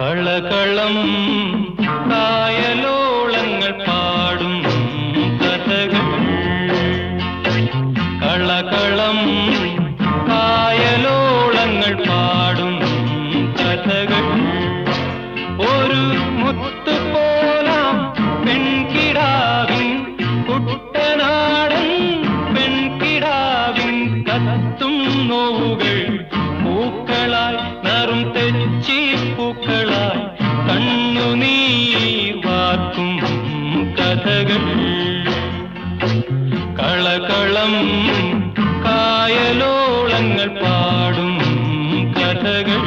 കളകളം കായലോളങ്ങൾ പാടും കഥകൾ. കളകളം കായലോളങ്ങൾ പാടും കഥകൾ. ഒരു മുത്തു പോലാം പെൺകിടാവിൻ കുട്ടനാടൻ പെൺകിടാവിൻ കത്തും നോവുകൾ. പൂക്കളായി നറും തെച്ചി കഥകൾ കളകളം കായലോളങ്ങൾ പാടും കഥകൾ.